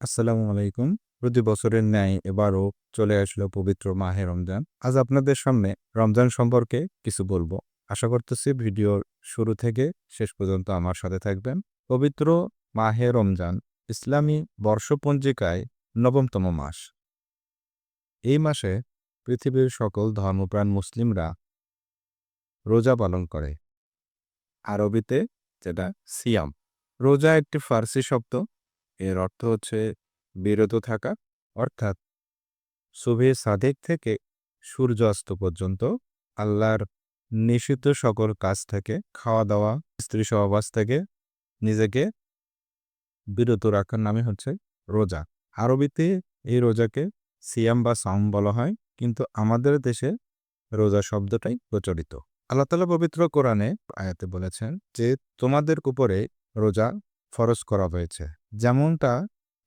আসসালামু আলাইকুম। প্রতি বছরের ন্যায় এবারও চলে আসলো পবিত্র মাহে রমজান। আজ আপনাদের সামনে রমজান সম্পর্কে কিছু বলব। আশা করতেছি ভিডিওর শুরু থেকে শেষ পর্যন্ত আমার সাথে থাকবেন। পবিত্র মাহে রমজান ইসলামী বর্ষপঞ্জিকায় নবমতম মাস। এই মাসে পৃথিবীর সকল ধর্মপ্রাণ মুসলিমরা রোজা পালন করে। আরবিতে যেটা সিয়াম। রোজা একটি ফার্সি শব্দ। এর অর্থ হচ্ছে বিরত থাকা, অর্থাৎ সুবে সাদেক থেকে সূর্যাস্ত পর্যন্ত আল্লাহর নিষিদ্ধ সকল কাজ থেকে খাওয়া দাওয়া স্ত্রী সহবাস থেকে নিজেকে বিরত রাখার নামে হচ্ছে রোজা। আরবিতে এই রোজাকে সিয়াম বা সাম বলা হয়, কিন্তু আমাদের দেশে রোজা শব্দটাই প্রচলিত। আল্লাহ তালা পবিত্র কোরআনে আয়াতে বলেছেন যে, তোমাদের উপরে রোজা ফরজ করা হয়েছে। যেমনটা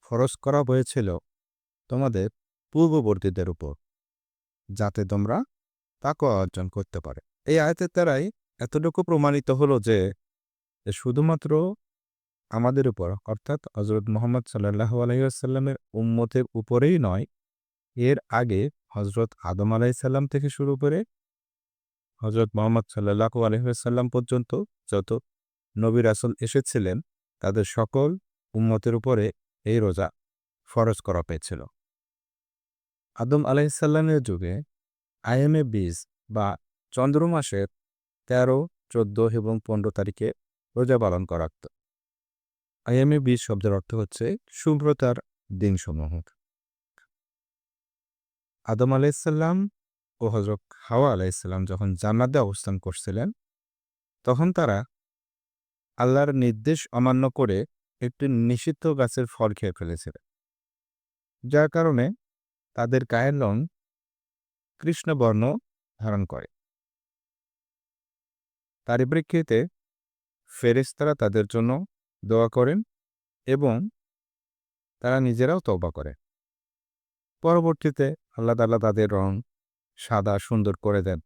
ফরজ করা হয়েছিল তোমাদের পূর্ববর্তীদের উপর, যাতে তোমরা তাকে অর্জন করতে পারে। এই আয়তের দ্বারাই এতটুকু প্রমাণিত হলো যে শুধুমাত্র আমাদের উপর, অর্থাৎ হজরত মোহাম্মদ সাল্লাহ আলহিহাসাল্লামের উম্মতের উপরেই নয়, এর আগে হজরত আদম আলাইসাল্লাম থেকে শুরু করে হজরত মোহাম্মদ সাল্লাহ আলহিহাসাল্লাম পর্যন্ত যত নবী রাসুল এসেছিলেন, তাদের সকল উম্মতের উপরে এই রোজা ফরজ করা পেয়েছিল। আদম আলাইসাল্লামের যুগে আইএমএ বীজ বা চন্দ্র মাসের তেরো, চোদ্দ এবং পনেরো তারিখে রোজা পালন করা হতো। আইএমএ বীজ শব্দের অর্থ হচ্ছে শুভ্রতার দিনসমূহ। আদম আলাইসাল্লাম ও হজরত হাওয়া আলাইসাল্লাম যখন জান্নাতে অবস্থান করছিলেন, তখন তারা আল্লাহর নির্দেশ অমান্য করে একটি নিষিদ্ধ গাছের ফল খেয়ে ফেলেছিলেন। যার কারণে তাদের গায়ের রং কৃষ্ণবর্ণ ধারণ করে। তারই প্রেক্ষিতে ফেরেস্তারা তাদের জন্য দোয়া করেন এবং তারা নিজেরাও তবা করে পরবর্তীতে আল্লাহ তাল্লাহ তাদের রং সাদা সুন্দর করে দেন।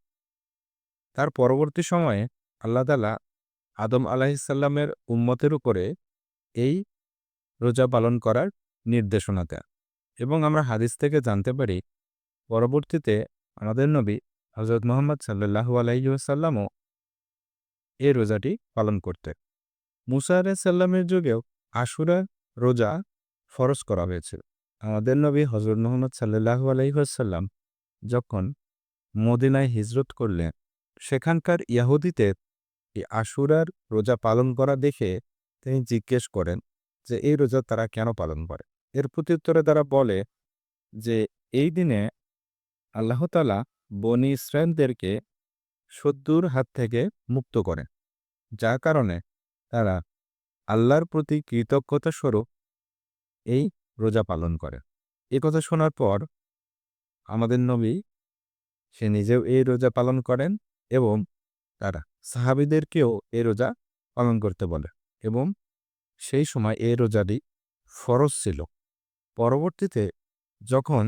তার পরবর্তী সময়ে আল্লাহ তালা আদম আলাহিসাল্লামের উম্মতের উপরে এই রোজা পালন করার নির্দেশনা দেন এবং আমরা হাদিস থেকে জানতে পারি, পরবর্তীতে আমাদের নবী হজরত মোহাম্মদ সাল্লাহু আলাইসাল্লামও এই রোজাটি পালন করতেন। মুসা আলাইসাল্লামের যুগেও আশুরা রোজা ফরজ করা হয়েছিল। আমাদের নবী হজরত মোহাম্মদ সাল্লাহু আলাইসাল্লাম যখন মদিনায় হিজরত করলেন, সেখানকার ইয়াহুদিতে এই আশুরার রোজা পালন করা দেখে তিনি জিজ্ঞেস করেন যে, এই রোজা তারা কেন পালন করে? এর প্রত্যুত্তরে তারা বলে যে, এই দিনে আল্লাহতালা বনি ইসরায়েলদেরকে শত্রুর হাত থেকে মুক্ত করেন যার কারণে তারা আল্লাহর প্রতি কৃতজ্ঞতা স্বরূপ এই রোজা পালন করে। এ কথা শোনার পর আমাদের নবী, সে নিজেও এই রোজা পালন করেন এবং তারা সাহাবিদেরকেও এই রোজা পালন করতে বলে। এবং সেই সময় এ রোজাটি ফরজ ছিল। পরবর্তীতে যখন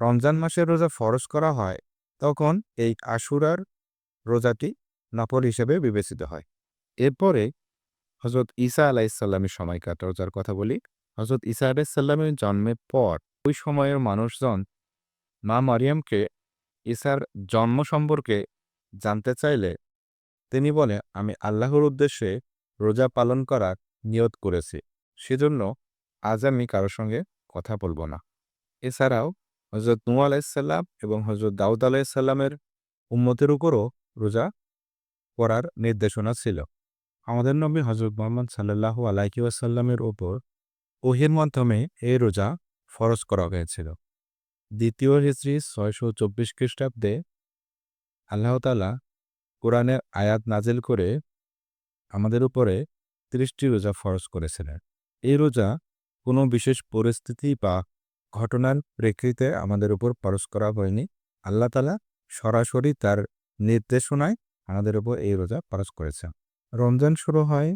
রমজান মাসের রোজা ফরজ করা হয়, তখন এই আশুরার রোজাটি নফল হিসেবে বিবেচিত হয়। এরপরে হজরত ঈসা আলাইসাল্লামের সময়কার রোজার কথা বলি। হজরত ঈসা আলাইসাল্লামের জন্মের পর ওই সময়ের মানুষজন মা মারিয়ামকে ঈসার জন্ম সম্পর্কে জানতে চাইলে তিনি বলে আমি আল্লাহর উদ্দেশ্যে রোজা পালন করার নিয়ত করেছি। সেজন্য আজ আমি কারোর সঙ্গে কথা বলব না। এছাড়াও হজরত নু আলাইসাল্লাম এবং হজরত দাউদ আলাইসাল্লামের উম্মতের উপরও রোজা করার নির্দেশনা ছিল। আমাদের নবী হজরত মোহাম্মদ সাল্লাহু আলাইকি ওয়াসাল্লামের ওপর ওহির মাধ্যমে এই রোজা ফরজ করা হয়েছিল। দ্বিতীয় হিজড়ি ছয়শো চব্বিশ খ্রিস্টাব্দে আল্লাহতালা কোরআনের আয়াত নাজেল করে আমাদের উপরে ত্রিশটি রোজা ফরজ করেছিলেন এই রোজা কোনো বিশেষ পরিস্থিতি বা ঘটনার প্রেক্ষিতে আমাদের উপর ফরজ করা হয়নি। আল্লাহ তালা সরাসরি তার নির্দেশনায় আমাদের উপর এই রোজা ফরজ করেছে রমজান শুরু হয়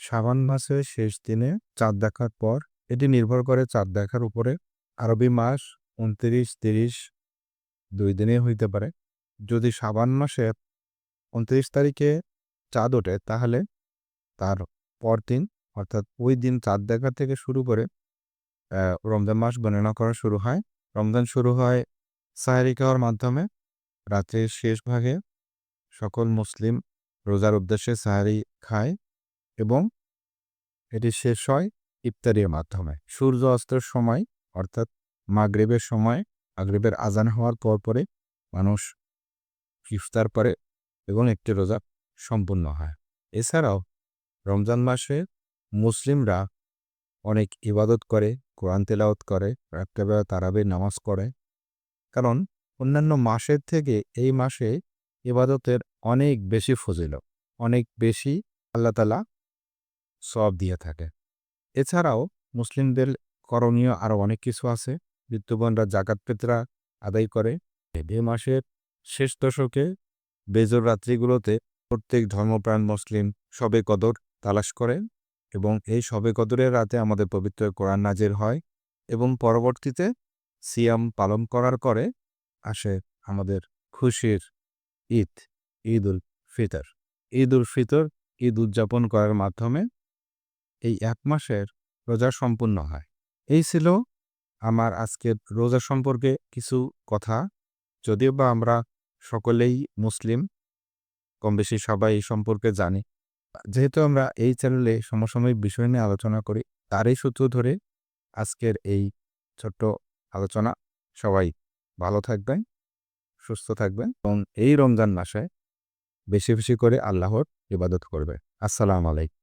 সাবান মাসের শেষ দিনে, চাঁদ দেখার পর। এটি নির্ভর করে চাঁদ দেখার উপরে। আরবি মাস উনত্রিশ, তিরিশ, দুই দিনে হইতে পারে। যদি সাবান মাসে উনত্রিশ তারিখে চাঁদ ওঠে, তাহলে তার পরদিন, অর্থাৎ ওই দিন চাঁদ দেখা থেকে শুরু করে রমজান মাস গণনা করা শুরু হয়। রমজান শুরু হয় সাহারি খাওয়ার মাধ্যমে। রাতের শেষ ভাগে সকল মুসলিম রোজার উদ্দেশ্যে সাহারি খায় এবং এটি শেষ হয় ইফতারির মাধ্যমে। সূর্য অস্তের সময়, অর্থাৎ মাগরিবের সময়, মাগরিবের আজান হওয়ার পর পরে মানুষ ইফতার করে এবং একটি রোজা সম্পূর্ণ হয়। এছাড়াও, রমজান মাসে মুসলিমরা অনেক ইবাদত করে, কোরআন তেলাওত করে, রাত্রেবেলা তারাবির নামাজ পড়ে। কারণ, অন্যান্য মাসের থেকে এই মাসে ইবাদতের অনেক বেশি ফজিল অনেক বেশি আল্লাহ তালা সব দিয়ে থাকে। এছাড়াও, মুসলিমদের করণীয় আরও অনেক কিছু আছে। বিদ্যমানরা জাকাত পেতরা আদায় করে। এ মাসের শেষ দশকে বেজর রাত্রিগুলোতে প্রত্যেক ধর্মপ্রাণ মুসলিম সবে কদর তালাশ করে এবং এই সবে কদরের রাতে আমাদের পবিত্র কোরআন নাজির হয় এবং পরবর্তীতে সিয়াম পালন করার পরে আসে আমাদের খুশির ঈদ ঈদ উল ফিতর। ঈদ উল ফিতর, ঈদ উদযাপন করার মাধ্যমে এই এক মাসের রোজা সম্পূর্ণ হয়। এই ছিল আমার আজকের রোজা সম্পর্কে কিছু কথা। যদিও বা আমরা সকলেই মুসলিম কম বেশি সবাই এই সম্পর্কে জানে। যেহেতু আমরা এই চ্যানেলে সমসাময়িক বিষয় নিয়ে আলোচনা করি, তারই সূত্র ধরে আজকের এই ছোট্ট আলোচনা সবাই ভালো থাকবেন, সুস্থ থাকবেন এবং এই রমজান মাসে বেশি বেশি করে আল্লাহর ইবাদত করবে। আসসালাম আলাইকুম।